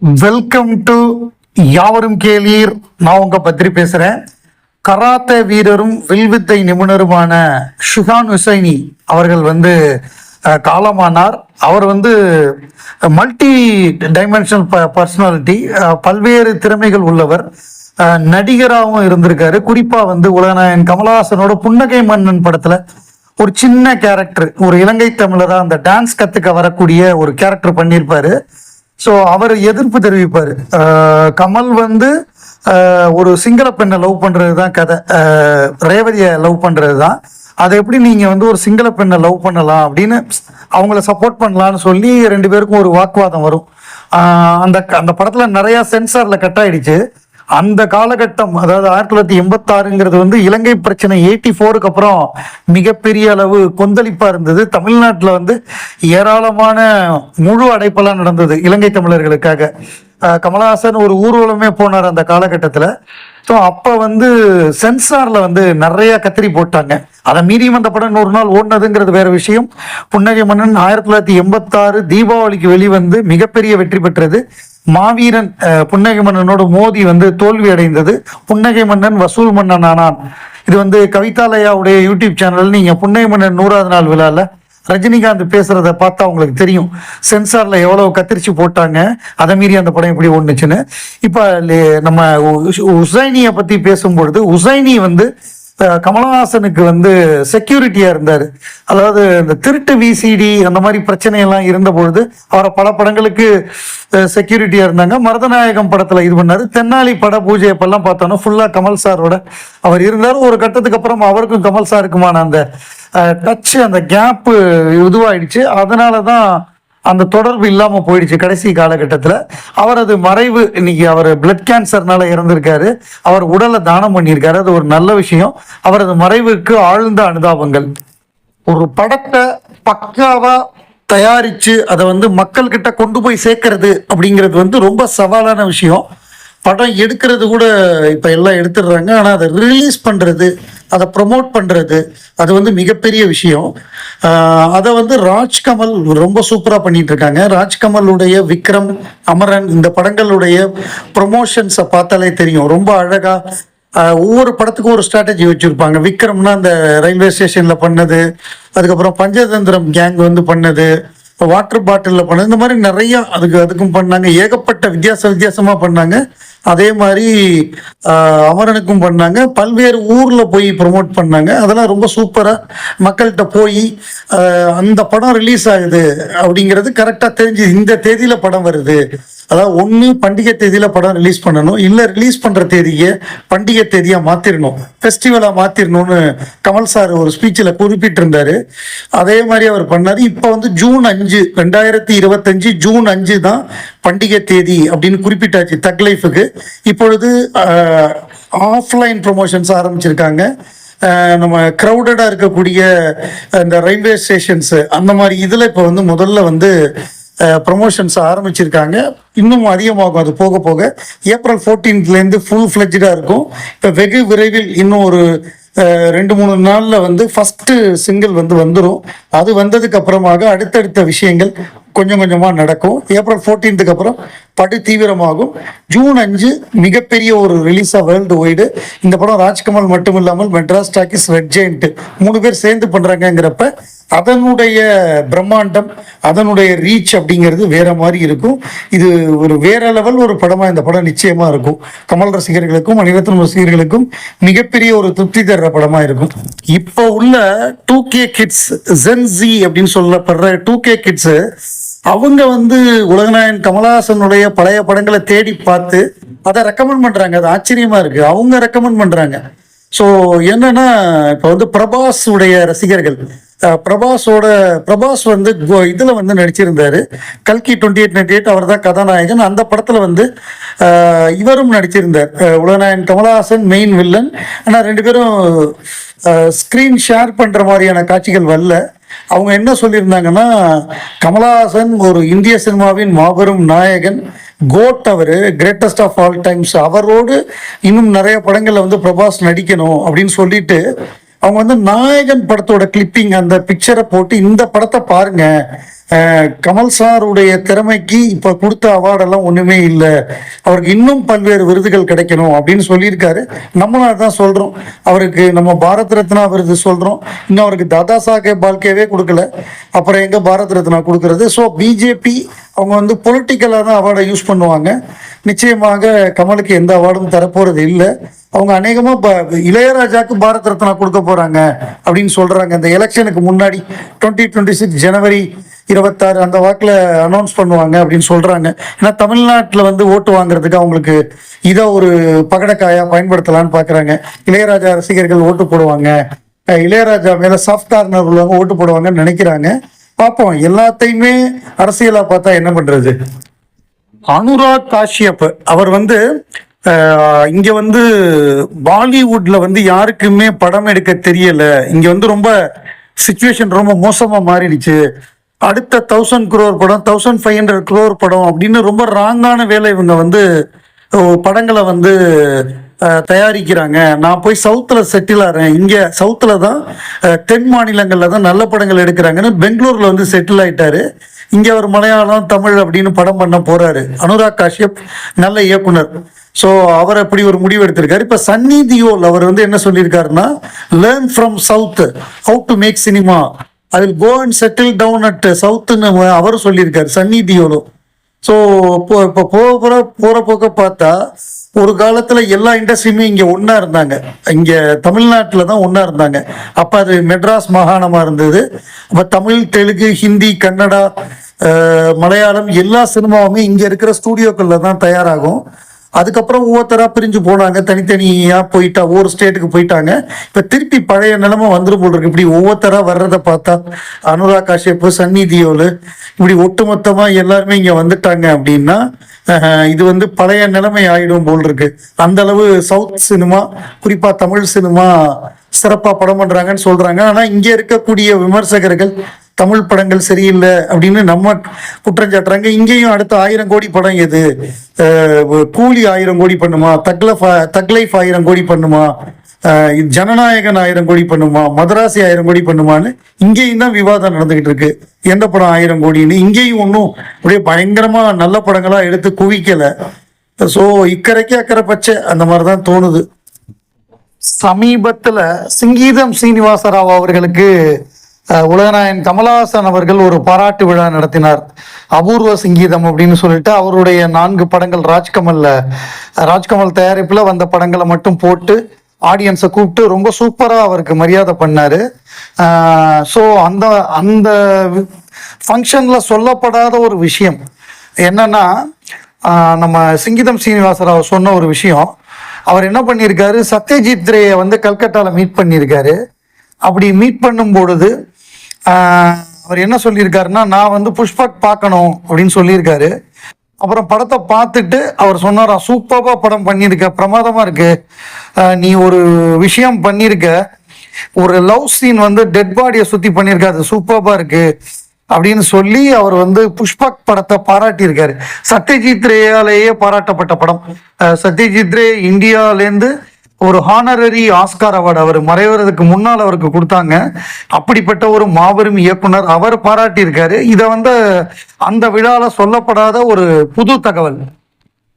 Welcome to யாவரும் கேளீர். நான் உங்க பத்திரி பேசுறேன். கராத்தே வீரரும் வில்வித்தை நிபுணருமான ஷுஹான் ஹுசைனி அவர்கள் வந்து காலமானார். அவர் வந்து மல்டி டைமென்ஷனல் பர்சனாலிட்டி பல்வேறு திறமைகள் உள்ளவர். நடிகராகவும் இருந்திருக்காரு. குறிப்பா வந்து உலகநாயகன் கமலஹாசனோட புன்னகை மன்னன் படத்துல ஒரு சின்ன கேரக்டர் ஒரு இலங்கை தமிழராக அந்த டான்ஸ் கத்துக்க வரக்கூடிய ஒரு கேரக்டர் பண்ணியிருப்பாரு. ஸோ அவர் எதிர்ப்பு தெரிவிப்பார். கமல் வந்து ஒரு சிங்கள பெண்ணை லவ் பண்ணுறது தான் கதை ரேவதியை லவ் பண்ணுறது தான் அதை எப்படி நீங்கள் வந்து ஒரு சிங்கள பெண்ணை லவ் பண்ணலாம் அப்படின்னு அவங்கள சப்போர்ட் பண்ணலாம்னு சொல்லி ரெண்டு பேருக்கும் ஒரு வாக்குவாதம் வரும். அந்த அந்த படத்தில் நிறையா சென்சாரில் கட் ஆயிடுச்சு. அந்த காலகட்டம் அதாவது ஆயிரத்தி தொள்ளாயிரத்தி எண்பத்தாறுங்கிறது வந்து இலங்கை பிரச்சனை எயிட்டி ஃபோருக்கு அப்புறம் மிகப்பெரிய அளவு கொந்தளிப்பா இருந்தது. தமிழ்நாட்டில் வந்து ஏராளமான முழு அடைப்பெல்லாம் நடந்தது இலங்கை தமிழர்களுக்காக. கமலஹாசன் ஒரு ஊர்வலமே போனார் அந்த காலகட்டத்தில். ஸோ அப்போ வந்து சென்சாரில் வந்து நிறைய கத்திரி போட்டாங்க. அதை மீறியும் அந்த படம் நூறு நாள் ஓடினதுங்கிறது வேற விஷயம். புன்னகை மன்னன் ஆயிரத்தி தொள்ளாயிரத்தி எண்பத்தாறு தீபாவளிக்கு வெளிவந்து மிகப்பெரிய வெற்றி பெற்றது. மாவீரன் புன்னகை மன்னனோட மோதி வந்து தோல்வி அடைந்தது. புன்னகை மன்னன் வசூல் மன்னன் ஆனான் இது வந்து கவிதாலயாவுடைய யூடியூப் சேனல் நீங்கள் புன்னகை மன்னன் நூறாவது நாள் விழாவில் ரஜினிகாந்த் பேசுறத பார்த்தா அவங்களுக்கு தெரியும். சென்சார்ல எவ்வளவு கத்திரிச்சு போட்டாங்க. அதை மீறி அந்த படம் எப்படி ஒண்ணுச்சுன்னு இப்ப நம்ம உஸ்- உசைனியை பத்தி பேசும்பொழுது உசைனி வந்து கமலஹாசனுக்கு வந்து செக்யூரிட்டியா இருந்தார். அதாவது இந்த திருட்டு விசிடி அந்த மாதிரி பிரச்சனையெல்லாம் இருந்த பொழுது அவரை பல படங்களுக்கு செக்யூரிட்டியா இருந்தாங்க. மருதநாயகம் படத்துல இது பண்ணாரு. தென்னாலி பட பூஜை அப்பெல்லாம் பார்த்தோன்னா ஃபுல்லா கமல் சாரோட அவர் இருந்தார். ஒரு கட்டத்துக்கு அப்புறம் அவருக்கும் கமல் சாருக்குமான அந்த டச் அந்த கேப்பு இதுவாயிடுச்சு. அதனால தான் அந்த தொடர்பு இல்லாமல் போயிடுச்சு கடைசி காலகட்டத்தில். அவரது மறைவு இன்னைக்கு அவர் பிளட் கேன்சர்னால இறந்திருக்காரு. அவர் உடலை தானம் பண்ணியிருக்காரு. அது ஒரு நல்ல விஷயம். அவரது மறைவுக்கு ஆழ்ந்த அனுதாபங்கள். ஒரு படத்தை பக்காவா தயாரிச்சு அதை வந்து மக்கள்கிட்ட கொண்டு போய் சேர்க்கறது அப்படிங்கிறது வந்து ரொம்ப சவாலான விஷயம். படம் எடுக்கிறது கூட இப்போ எல்லாம் எடுத்துடுறாங்க. ஆனால் அதை ரிலீஸ் பண்ணுறது அதை ப்ரொமோட் பண்ணுறது அது வந்து மிகப்பெரிய விஷயம். அதை வந்து ராஜ்கமல் ரொம்ப சூப்பராக பண்ணிட்டு இருக்காங்க. ராஜ்கமலுடைய விக்ரம் அமரன் இந்த படங்களுடைய ப்ரொமோஷன்ஸை பார்த்தாலே தெரியும். ரொம்ப அழகாக ஒவ்வொரு படத்துக்கும் ஒரு ஸ்ட்ராட்டஜி வச்சுருப்பாங்க. விக்ரம்னா அந்த ரயில்வே ஸ்டேஷனில் பண்ணது அதுக்கப்புறம் பஞ்சதந்திரம் கேங் வந்து பண்ணது வாட்டர் பாட்டிலில் பண்ணது இந்த மாதிரி நிறைய அதுக்கு அதுக்கும் பண்ணாங்க. ஏகப்பட்ட வித்தியாச வித்தியாசமாக பண்ணாங்க. அதே மாதிரி அமரனுக்கும் பண்ணாங்க. பல்வேறு ஊரில் போய் ப்ரொமோட் பண்ணாங்க. அதெல்லாம் ரொம்ப சூப்பராக மக்கள்கிட்ட போய் அந்த படம் ரிலீஸ் ஆகுது அப்படிங்கிறது கரெக்டாக தெரிஞ்சு இந்த தேதியில் படம் வருது. அதாவது ஒன்று பண்டிகை தேதியில் படம் ரிலீஸ் பண்ணணும் இல்லை ரிலீஸ் பண்ணுற தேதியை பண்டிகை தேதியாக மாற்றிடணும் ஃபெஸ்டிவலாக மாற்றிடணும்னு கமல் சார் ஒரு ஸ்பீச்சில் குறிப்பிட்டிருந்தாரு. அதே மாதிரி அவர் பண்ணார். இப்போ வந்து ஜூன் அஞ்சு ரெண்டாயிரத்தி இருபத்தஞ்சு ஜூன் அஞ்சு தான் பண்டிகை தேதி அப்படின்னு குறிப்பிட்டாச்சு தக் லைஃபுக்கு இப்பொழுது ஆஃப்லைன் ப்ரொமோஷன்ஸ் ஆரம்பிச்சிருக்காங்க. நம்ம க்ரௌடடாக இருக்கக்கூடிய இந்த ரயில்வே ஸ்டேஷன்ஸு அந்த மாதிரி இதில் இப்போ வந்து முதல்ல வந்து ப்ரொமோஷன்ஸ் ஆரம்பிச்சிருக்காங்க. இன்னும் அதிகமாகும். அது போக போக ஏப்ரல் ஃபோர்டீன்த்லேருந்து ஃபுல் ஃப்ளெஜ்டாக இருக்கும். இப்போ வெகு விரைவில் இன்னும் ஒரு ரெண்டு மூணு நாளில் வந்து ஃபஸ்ட்டு சிங்கிள் வந்து வந்துடும் அது வந்ததுக்கு அப்புறமாக அடுத்தடுத்த விஷயங்கள் கொஞ்சம் கொஞ்சமாக நடக்கும். ஏப்ரல் ஃபோர்டீன்த்துக்கு அப்புறம் படு தீவிரமாகும். ஜூன் அஞ்சு மிகப்பெரிய ஒரு ரிலீஸாக வேர்ல்டு ஒய்டு இந்த படம் ராஜ்கமல் மட்டும் இல்லாமல் மெட்ராஸ் டாக்கிஸ் ரெட் ஜெயிண்ட் மூணு பேர் சேர்ந்து பண்ணுறாங்கங்கிறப்ப அதனுடைய பிரம்மாண்டம் அதனுடைய ரீச் அப்படிங்கிறது வேற மாதிரி இருக்கும். இது ஒரு வேற லெவல் ஒரு படமாக இந்த படம் நிச்சயமாக இருக்கும். கமல் ரசிகர்களுக்கும் மணிரத்னம் ரசிகர்களுக்கும் மிகப்பெரிய ஒரு திருப்தி தர்ற படமாக இருக்கும். இப்போ உள்ள டூ கே கிட்ஸ் ஜென்சி அப்படின்னு சொல்லப்படுற டூ கே கிட்ஸு அவங்க வந்து உலகநாயகன் கமலஹாசனுடைய பழைய படங்களை தேடி பார்த்து அதை ரெக்கமெண்ட் பண்றாங்க. அது ஆச்சரியமா இருக்கு. அவங்க ரெக்கமெண்ட் பண்றாங்க. ஸோ என்னன்னா இப்போ வந்து பிரபாஸ் உடைய ரசிகர்கள் பிரபாஸோட பிரபாஸ் வந்து கோ- வந்து நடிச்சிருந்தாரு. கல்கி டுவெண்ட்டி எயிட் நைன்டி எயிட் அவர் தான் கதாநாயகன். அந்த படத்தில் வந்து இவரும் நடிச்சிருந்தார். உலகநாயகன் கமலஹாசன் மெயின் வில்லன் ஆனால் ரெண்டு பேரும் ஸ்க்ரீன் ஷேர் பண்ணுற மாதிரியான காட்சிகள் வரல. அவங்க என்ன சொல்லியிருந்தாங்கன்னா கமலஹாசன் ஒரு இந்திய சினிமாவின் மாபெரும் நாயகன். கோட் அவர் கிரேட்டஸ்ட் ஆஃப் ஆல் டைம்ஸ் அவரோடு இன்னும் நிறைய படங்களில் வந்து பிரபாஸ் நடிக்கணும் அப்படின்னு சொல்லிட்டு அவங்க வந்து நாயகன் படத்தோட கிளிப்பிங் அந்த பிக்சரை போட்டு இந்த படத்தை பாருங்கள் கமல் சாருடைய திறமைக்கு இப்போ கொடுத்த அவார்டெல்லாம் ஒன்றுமே இல்லை. அவருக்கு இன்னும் பல்வேறு விருதுகள் கிடைக்கணும் அப்படின்னு சொல்லியிருக்காரு. நம்மளும் அதான் சொல்கிறோம் அவருக்கு நம்ம பாரத் ரத்னா விருது சொல்கிறோம் இன்னும் அவருக்கு தாதா சாஹேப் பால்கேவே கொடுக்கல. அப்புறம் எங்கே பாரத் ரத்னா கொடுக்கறது? ஸோ பிஜேபி அவங்க வந்து பொலிட்டிக்கலாக தான் அவார்டை யூஸ் பண்ணுவாங்க. நிச்சயமாக கமலுக்கு எந்த அவார்டும் தரப்போறது இல்லை. அவங்க அநேகமாக ப- இளையராஜாக்கு பாரத் ரத்னா கொடுக்க போறாங்க அப்படின்னு சொல்றாங்க. இந்த எலெக்ஷனுக்கு முன்னாடி டுவெண்ட்டி டுவெண்ட்டி சிக்ஸ் ஜனவரி இருபத்தாறு அந்த வாக்கில் அனௌன்ஸ் பண்ணுவாங்க அப்படின்னு சொல்றாங்க. ஏன்னா தமிழ்நாட்டில் வந்து ஓட்டு வாங்குறதுக்கு அவங்களுக்கு இதை ஒரு பகடக்காயாக பயன்படுத்தலாம்னு பார்க்குறாங்க இளையராஜா ரசிகர்கள் ஓட்டு போடுவாங்க. இளையராஜா மேலே சாஃப்ட் கார்னர் உள்ளவங்க ஓட்டு போடுவாங்கன்னு நினைக்கிறாங்க. பார்ப்போம். எல்லாத்தையுமே அரசியலா பார்த்தா என்ன பண்றது? அனுராக் காஷ்யப் அவர் வந்து அஹ், இங்க வந்து பாலிவுட்ல வந்து யாருக்குமே படம் எடுக்க தெரியல. இங்க வந்து ரொம்ப சுச்சுவேஷன் ரொம்ப மோசமா மாறிடுச்சு. அடுத்த தௌசண்ட் குரோர் படம் தௌசண்ட் ஃபைவ் ஹண்ட்ரட் குரோர் படம் அப்படின்னு ரொம்ப ராங்கான வேலை இவங்க வந்து படங்களை வந்து தயாரிக்கிறாங்க. நான் போய் சவுத்தில் செட்டில் ஆகிறேன் இங்கே சவுத்தில் தான் தென் மாநிலங்களில் தான் நல்ல படங்கள் எடுக்கிறாங்கன்னு பெங்களூரில் வந்து செட்டில் ஆகிட்டாரு இங்கே அவர் மலையாளம் தமிழ் அப்படின்னு படம் பண்ண போகிறாரு அனுராக் காஷ்யப் நல்ல இயக்குனர். ஸோ அவர் அப்படி ஒரு முடிவு எடுத்திருக்காரு. இப்போ சன்னி தியோல் அவர் வந்து என்ன சொல்லியிருக்காருன்னா learn from south how to make cinema அதில் go and settle down at சவுத்துன்னு அவர் சொல்லியிருக்காரு சன்னி தியோலோ ஸோ இப்போ இப்போ போக போகிற போகிற போக்க பார்த்தா ஒரு காலத்தில் எல்லா இண்டஸ்ட்ரியுமே இங்கே ஒன்றா இருந்தாங்க. இங்கே தமிழ்நாட்டில் தான் ஒன்றா இருந்தாங்க. அப்போ அது மெட்ராஸ் மாகாணமாக இருந்தது. அப்போ தமிழ் தெலுங்கு ஹிந்தி கன்னடா மலையாளம் எல்லா சினிமாவுமே இங்கே இருக்கிற ஸ்டூடியோக்களில் தான் தயாராகும். அதுக்கப்புறம் ஒவ்வொருத்தராக பிரிஞ்சு போனாங்க தனித்தனியாக போயிட்டா ஒவ்வொரு ஸ்டேட்டுக்கு போயிட்டாங்க. இப்போ திருப்பி பழைய நிலைமை வந்துடும் போல் இருக்கு. இப்படி ஒவ்வொருத்தராக வர்றதை பார்த்தா அனுராக் காஷ்யப் சன்னி தியோல் இப்படி ஒட்டுமொத்தமாக எல்லாருமே இங்கே வந்துட்டாங்க அப்படின்னா இது வந்து பழைய நிலைமை ஆயிடும் போல் இருக்கு. அந்த அளவு சவுத் சினிமா குறிப்பாக தமிழ் சினிமா சிறப்பாக படம் பண்ணுறாங்கன்னு சொல்கிறாங்க ஆனால் இங்கே இருக்கக்கூடிய விமர்சகர்கள் தமிழ் படங்கள் சரியில்லை அப்படின்னு நம்ம குற்றம் சாட்டுறாங்க. இங்கேயும் அடுத்த ஆயிரம் கோடி படம் எது? கூலி ஆயிரம் கோடி பண்ணுமா? தக்லஃப் தக்லைஃப் ஆயிரம் கோடி பண்ணுமா? ஜனநாயகன் ஆயிரம் கோடி பண்ணுமா? மதராசி ஆயிரம் கோடி பண்ணுமான்னு இங்கேயும் தான் விவாதம் நடந்துகிட்டு இருக்கு. எந்த படம் ஆயிரம் கோடின்னு? இங்கேயும் ஒன்றும் அப்படியே பயங்கரமா நல்ல படங்களா எடுத்து குவிக்கல. ஸோ இக்கரைக்கு அக்கறை பச்சை. அந்த மாதிரி தான் தோணுது. சமீபத்துல சிங்கீதம் சீனிவாசராவ் அவர்களுக்கு உலகநாயன் கமலஹாசன் அவர்கள் ஒரு பாராட்டு விழா நடத்தினார். அபூர்வ சங்கீதம் அப்படின்னு சொல்லிட்டு அவருடைய நான்கு படங்கள் ராஜ்கமல்ல ராஜ்கமல் தயாரிப்புல வந்த படங்களை மட்டும் போட்டு ஆடியன்ஸை கூப்பிட்டு ரொம்ப சூப்பரா அவருக்கு மரியாதை பண்ணாரு. ஸோ அந்த அந்த ஃபங்க்ஷன்ல சொல்லப்படாத ஒரு விஷயம் என்னன்னா நம்ம சிங்கீதம் சீனிவாசராவ் சொன்ன ஒரு விஷயம். அவர் என்ன பண்ணியிருக்காரு? சத்யஜித் ரேயை வந்து கல்கட்டாவில் மீட் பண்ணியிருக்காரு. அப்படி மீட் பண்ணும் பொழுது அவர் என்ன சொல்லியிருக்காருன்னா நான் வந்து புஷ்பக் பார்க்கணும் அப்படின்னு சொல்லியிருக்காரு. அப்புறம் படத்தை பார்த்துட்டு அவர் சொன்னாராம் சூப்பராக படம் பண்ணியிருக்க பிரமாதமாக இருக்கு. நீ ஒரு விஷயம் பண்ணியிருக்க. ஒரு லவ் சீன் வந்து டெட் பாடியை சுற்றி பண்ணியிருக்க அது சூப்பராக இருக்கு. அப்படின்னு சொல்லி அவர் வந்து புஷ்பக் படத்தை பாராட்டியிருக்காரு. சத்யஜித் ரேயாலேயே பாராட்டப்பட்ட படம். சத்யஜித் ரே இந்தியாலேருந்து ஒரு ஹானரரி ஆஸ்கார் அவார்டு அவர் மறைவதற்கு முன்னால் அவருக்கு கொடுத்தாங்க. அப்படிப்பட்ட ஒரு மாபெரும் இயக்குனர் அவர் பாராட்டியிருக்காரு. இதை வந்து அந்த விழாவில் சொல்லப்படாத ஒரு புது தகவல்.